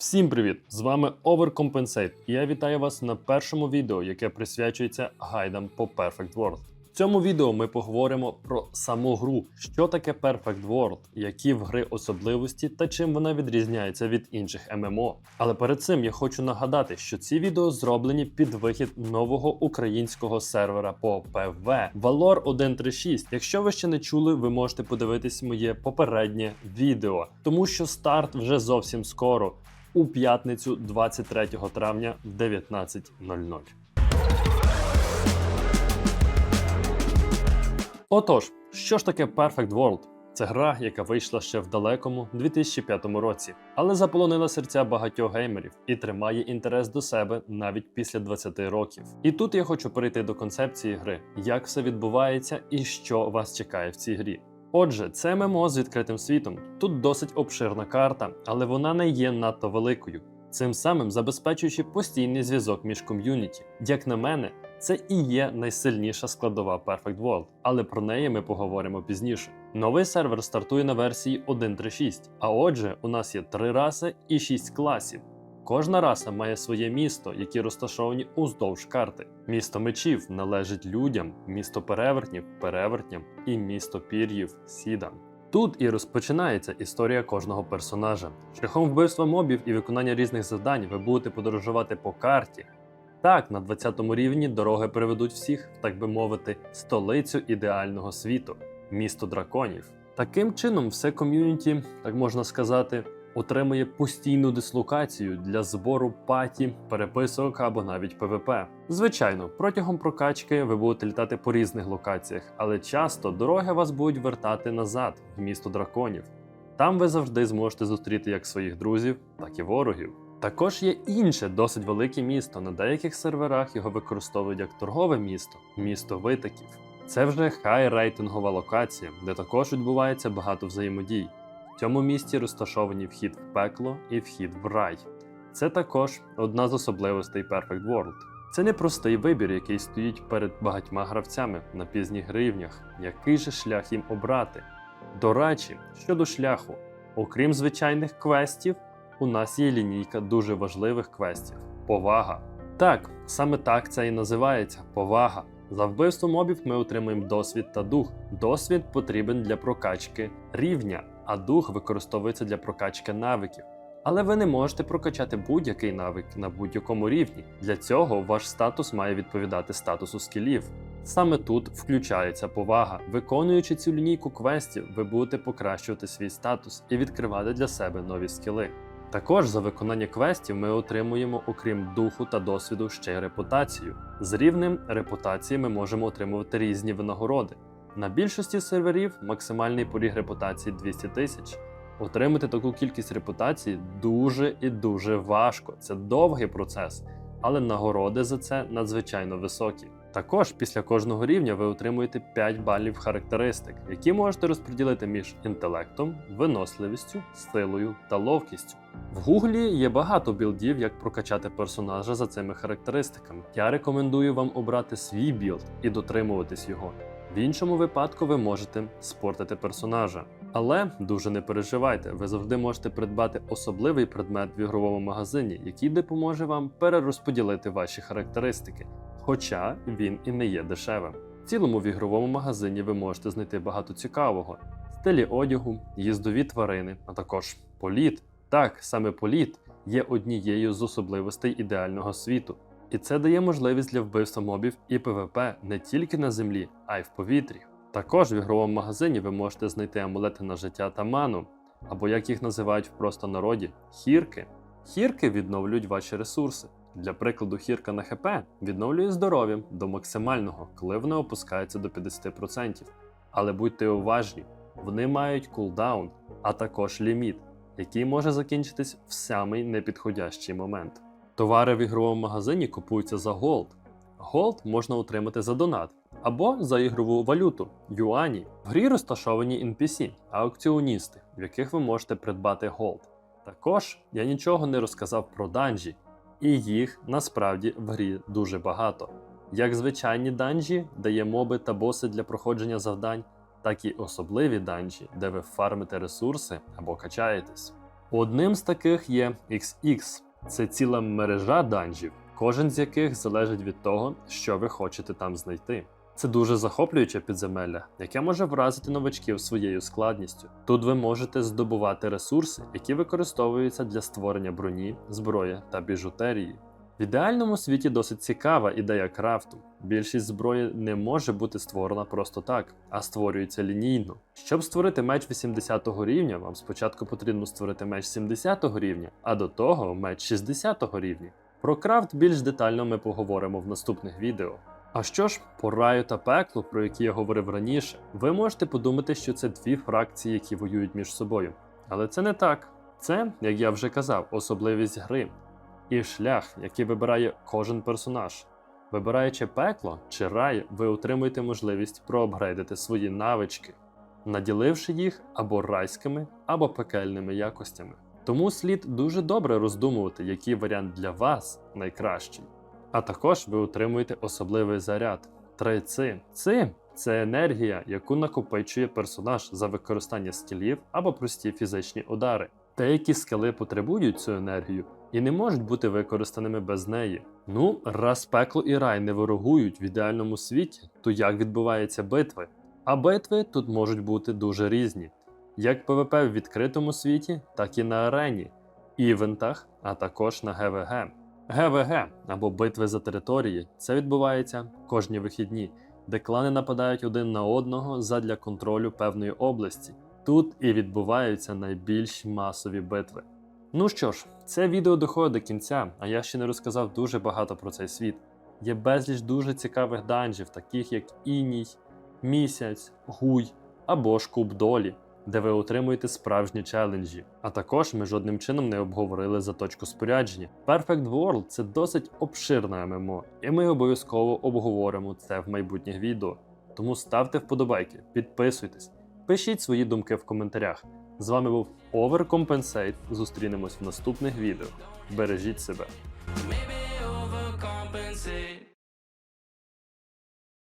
Всім привіт! З вами Overcompensate, і я вітаю вас на першому відео, яке присвячується гайдам по Perfect World. В цьому відео ми поговоримо про саму гру, що таке Perfect World, які в гри особливості та чим вона відрізняється від інших ММО. Але перед цим я хочу нагадати, що ці відео зроблені під вихід нового українського сервера по ПВ Valor 136. Якщо ви ще не чули, ви можете подивитись моє попереднє відео, тому що старт вже зовсім скоро у п'ятницю 23 травня в 19.00. Отож, що ж таке Perfect World? Це гра, яка вийшла ще в далекому 2005 році, але заполонила серця багатьох геймерів і тримає інтерес до себе навіть після 20 років. І тут я хочу перейти до концепції гри, як все відбувається і що вас чекає в цій грі. Отже, це ММО з відкритим світом. Тут досить обширна карта, але вона не є надто великою. Цим самим забезпечуючи постійний зв'язок між ком'юніті. Як на мене, це і є найсильніша складова Perfect World, але про неї ми поговоримо пізніше. Новий сервер стартує на версії 1.3.6, а отже, у нас є три раси і шість класів. Кожна раса має своє місто, які розташовані уздовж карти. Місто мечів належить людям, місто перевертнів перевертням і місто пір'їв сідам. Тут і розпочинається історія кожного персонажа. Шляхом вбивства мобів і виконання різних завдань ви будете подорожувати по карті. Так, на 20 рівні дороги приведуть всіх, так би мовити, столицю ідеального світу місто драконів. Таким чином, все ком'юніті, так можна сказати, отримує постійну дислокацію для збору паті, переписок або навіть ПВП. Звичайно, протягом прокачки ви будете літати по різних локаціях, але часто дороги вас будуть вертати назад в місто драконів. Там ви завжди зможете зустріти як своїх друзів, так і ворогів. Також є інше досить велике місто. На деяких серверах його використовують як торгове місто місто витоків. Це вже хай рейтингова локація, де також відбувається багато взаємодій. Цьому місті розташовані вхід в пекло і вхід в рай. Це також одна з особливостей Perfect World. Це не простий вибір, який стоїть перед багатьма гравцями на пізніх гривнях. Який же шлях їм обрати? До речі, щодо шляху, окрім звичайних квестів, у нас є лінійка дуже важливих квестів повага. Так, саме так це і називається повага. За вбивство мобів ми отримуємо досвід та дух. Досвід потрібен для прокачки рівня, а дух використовується для прокачки навиків. Але ви не можете прокачати будь-який навик на будь-якому рівні. Для цього ваш статус має відповідати статусу скілів. Саме тут включається повага. Виконуючи цю лінійку квестів, ви будете покращувати свій статус і відкривати для себе нові скіли. Також за виконання квестів ми отримуємо, окрім духу та досвіду, ще й репутацію. З рівнем репутації ми можемо отримувати різні винагороди. На більшості серверів максимальний поріг репутації 200 тисяч. Отримати таку кількість репутації дуже і дуже важко. Це довгий процес, але нагороди за це надзвичайно високі. Також після кожного рівня ви отримуєте 5 балів характеристик, які можете розподілити між інтелектом, виносливістю, силою та ловкістю. В гуглі є багато білдів, як прокачати персонажа за цими характеристиками. Я рекомендую вам обрати свій білд і дотримуватись його. В іншому випадку ви можете спортити персонажа. Але дуже не переживайте, ви завжди можете придбати особливий предмет в ігровому магазині, який допоможе вам перерозподілити ваші характеристики, хоча він і не є дешевим. В цілому в ігровому магазині ви можете знайти багато цікавого: стилі одягу, їздові тварини, а також політ. Так, саме політ є однією з особливостей ідеального світу. І це дає можливість для вбивства мобів і ПВП не тільки на землі, а й в повітрі. Також в ігровому магазині ви можете знайти амулети на життя та ману, або як їх називають в простонароді хірки. Хірки відновлюють ваші ресурси. Для прикладу, хірка на ХП відновлює здоров'я до максимального, коли вони опускаються до 50%. Але будьте уважні, вони мають кулдаун, а також ліміт, який може закінчитись в самий непідходящий момент. Товари в ігровому магазині купуються за голд. Голд можна отримати за донат або за ігрову валюту юані. В грі розташовані NPC, аукціоністи, в яких ви можете придбати голд. Також я нічого не розказав про данжі, і їх насправді в грі дуже багато. Як звичайні данжі, де є моби та боси для проходження завдань, так і особливі данжі, де ви фармите ресурси або качаєтесь. Одним з таких є XX. Це ціла мережа данжів, кожен з яких залежить від того, що ви хочете там знайти. Це дуже захоплююче підземелля, яке може вразити новачків своєю складністю. Тут ви можете здобувати ресурси, які використовуються для створення броні, зброї та біжутерії. В ідеальному світі досить цікава ідея крафту. Більшість зброї не може бути створена просто так, а створюється лінійно. Щоб створити меч 80 рівня, вам спочатку потрібно створити меч 70 рівня, а до того меч 60 рівня. Про крафт більш детально ми поговоримо в наступних відео. А що ж, по раю та пеклу, про які я говорив раніше, ви можете подумати, що це дві фракції, які воюють між собою. Але це не так. Це, як я вже казав, особливість гри і шлях, який вибирає кожен персонаж. Вибираючи пекло чи рай, ви отримуєте можливість проапгрейдити свої навички, наділивши їх або райськими, або пекельними якостями. Тому слід дуже добре роздумувати, який варіант для вас найкращий. А також ви отримуєте особливий заряд. Три ци. Ци це енергія, яку накопичує персонаж за використання скілів або прості фізичні удари. Деякі скили потребують цю енергію і не можуть бути використаними без неї. Ну, раз пекло і рай не ворогують в ідеальному світі, то як відбуваються битви? А битви тут можуть бути дуже різні, як ПВП в відкритому світі, так і на арені, івентах, а також на ГВГ. ГВГ або битви за території це відбувається кожні вихідні, де клани нападають один на одного задля контролю певної області. Тут і відбуваються найбільш масові битви. Ну що ж, це відео доходить до кінця, а я ще не розказав дуже багато про цей світ. Є безліч дуже цікавих данжів, таких як Іній, Місяць, Гуй або ж Куб Долі, де ви отримуєте справжні челенджі. А також ми жодним чином не обговорили заточку спорядження. Perfect World це досить обширне ММО, і ми обов'язково обговоримо це в майбутніх відео. Тому ставте вподобайки, підписуйтесь, пишіть свої думки в коментарях. З вами був Overcompensate. Зустрінемось в наступних відео. Бережіть себе.